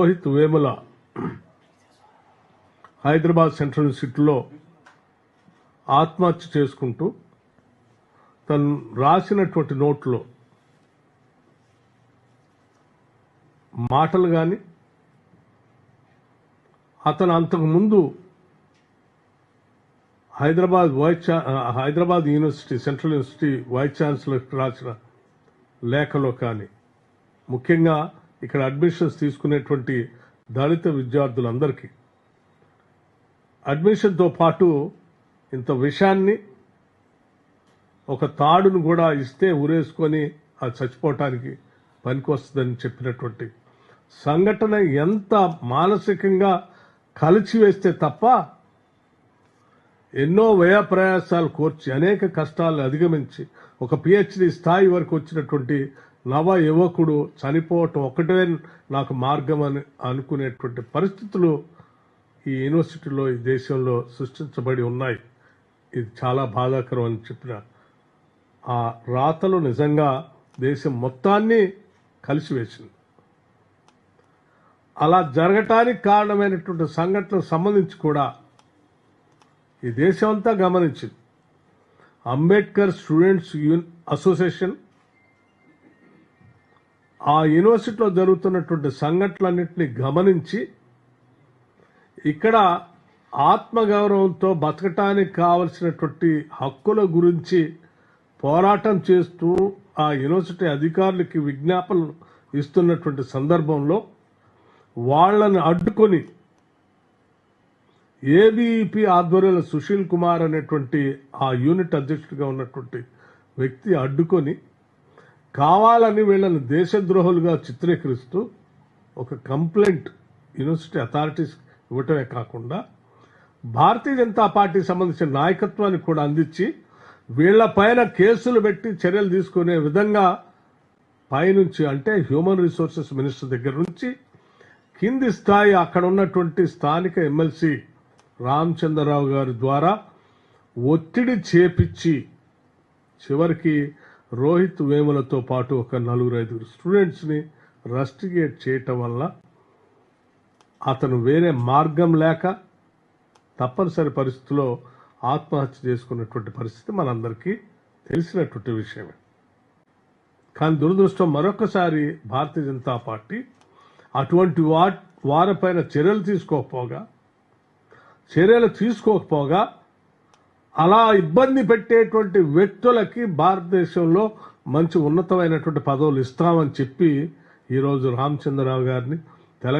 Rohit Vemula Hyderabad central యూనివర్సిటీలో ఆత్మహత్య చేసుకుంటూ తను రాసినటువంటి నోట్లో మాటలు కానీ అతను అంతకు ముందు Hyderabad vice Hyderabad university central university vice ఛాన్సలర్కి రాసిన లేఖలో కానీ ముఖ్యంగా ఇక్కడ అడ్మిషన్స్ తీసుకునేటువంటి దళిత విద్యార్థులందరికీ. అడ్మిషన్తో పాటు ఇంత విషయాన్ని ఒక తాడును కూడా ఇస్తే ఊరేసుకొని అది చచ్చిపోవటానికి పనికొస్తుందని చెప్పినటువంటి సంఘటన ఎంత మానసికంగా కలిచివేస్తే తప్ప ఎన్నో వ్యయ ప్రయాసాలు కోర్చి అనేక కష్టాలను అధిగమించి ఒక పిహెచ్డి స్థాయి వరకు వచ్చినటువంటి నవ యువకుడు చనిపోవటం ఒకటే నాకు మార్గం అని అనుకునేటువంటి పరిస్థితులు ఈ యూనివర్సిటీలో ఈ దేశంలో సృష్టించబడి ఉన్నాయి. ఇది చాలా బాధాకరం అని చెప్పిన ఆ రాతలు నిజంగా దేశం మొత్తాన్ని కలిసివేసింది. అలా జరగటానికి కారణమైనటువంటి సంఘటనకు సంబంధించి కూడా ఈ దేశం అంతా గమనించింది. అంబేద్కర్ స్టూడెంట్స్ యూన్ అసోసియేషన్ ఆ యూనివర్సిటీలో జరుగుతున్నటువంటి సంఘటనలన్నింటినీ గమనించి ఇక్కడ ఆత్మగౌరవంతో బతకటానికి కావలసినటువంటి హక్కుల గురించి పోరాటం చేస్తూ ఆ యూనివర్సిటీ అధికారులకి విజ్ఞాపనలు ఇస్తున్నటువంటి సందర్భంలో వాళ్ళని అడ్డుకొని ఏబీఈపీ ఆధ్వర్యంలో సుశీల్ కుమార్ అనేటువంటి ఆ యూనిట్ అధ్యక్షుడిగా ఉన్నటువంటి వ్యక్తి అడ్డుకొని కావాలని వీళ్ళని దేశద్రోహులుగా చిత్రీకరిస్తూ ఒక కంప్లైంట్ యూనివర్సిటీ అథారిటీస్ ఇవ్వటమే కాకుండా భారతీయ జనతా పార్టీకి సంబంధించిన నాయకత్వాన్ని కూడా అందించి వీళ్ళ పైన కేసులు పెట్టి చర్యలు తీసుకునే విధంగా పైనుంచి అంటే హ్యూమన్ రిసోర్సెస్ మినిస్టర్ దగ్గర నుంచి కింది స్థాయి అక్కడ ఉన్నటువంటి స్థానిక ఎమ్మెల్సీ రామచంద్రరావు గారి ద్వారా ఒత్తిడి చేపించి చివరికి రోహిత్ వేములతో పాటు ఒక నలుగురు ఐదుగురు స్టూడెంట్స్ని రస్టిగేట్ చేయటం వల్ల అతను వేరే మార్గం లేక తప్పనిసరి పరిస్థితిలో ఆత్మహత్య చేసుకున్నటువంటి పరిస్థితి మనందరికీ తెలిసినటువంటి విషయమే. కానీ దురదృష్టం మరొకసారి భారతీయ జనతా పార్టీ అటువంటి వా వారిపైన చర్యలు తీసుకోకపోగా చర్యలు తీసుకోకపోగా అలా ఇబ్బంది పెట్టేటువంటి వ్యక్తులకి భారతదేశంలో మంచి ఉన్నతమైనటువంటి పదవులు ఇస్తామని చెప్పి ఈరోజు రామచంద్రరావు గారిని తెలంగాణ